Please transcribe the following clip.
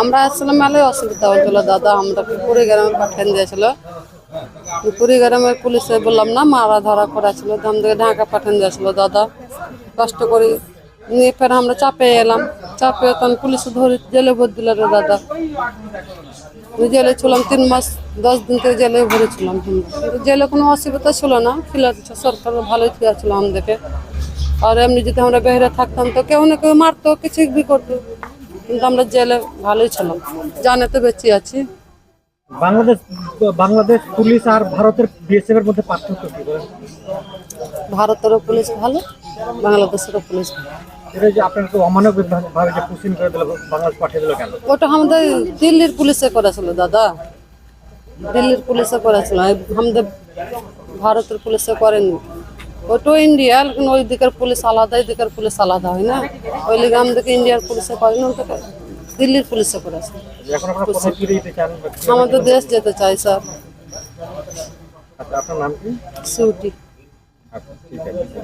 আমরা আসলে মেলায় অসুবিধা হয়েছিল, দাদা আমরা পুকুরি গ্রামে পাঠিয়ে দিয়েছিল। পুকুরি গ্রামের পুলিশে বললাম, না, মারা ধরা করেছিল। আমাদেরকে ঢাকা পাঠিয়ে দিয়েছিল, দাদা, কষ্ট করি নিয়ে ফের আমরা চাপে এলাম। চাপে তখন পুলিশে ধরে জেলে ভর দিল রে দাদা। জেলে ছিলাম তিন মাস, দশ দিন থেকে জেলে ভরেছিলাম। কিন্তু জেলে কোনো অসুবিধা ছিল না খিলা সরকার ভালোই ছিল আমাদেরকে। আর এমনি যদি আমরা বেহরে থাকতাম তো কেউ না কেউ মারতো কিছু করতো। কিন্তু আমরা জেলে ভালোই ছিলাম। জানে তো বেঁচে আছি। বাংলাদেশ বাংলাদেশ পুলিশ আর ভারতের বিএসএফ এর মধ্যে পার্থক্য কি ভারতেরও পুলিশ ভালো বাংলাদেশেরও পুলিশ ভালো। এটা যে আপনার তো অমানবিক ভাবে যে পুষিন করে দিল বাংলাদেশ পাঠিয়ে দিল কেন? ওটা আমাদের দিল্লির পুলিশে করেছিল দাদা। দিল্লির পুলিশে করেছিল। আমাদের ভারতের পুলিশে করেনি ওটাও ইন্ডিয়া লেকিন ওই দিকের পুলিশ আলাদা এদিকের দিকের পুলিশ আলাদা হয় না? ওই লিগে আমাদেরকে ইন্ডিয়ার পুলিশে করেনি ওটাকে দিল্লির পুলিশে করেছে। আমাদের দেশ যেতে চাই স্যার। আচ্ছা, আপনার নাম কি? সিউটি। আচ্ছা ঠিক আছে।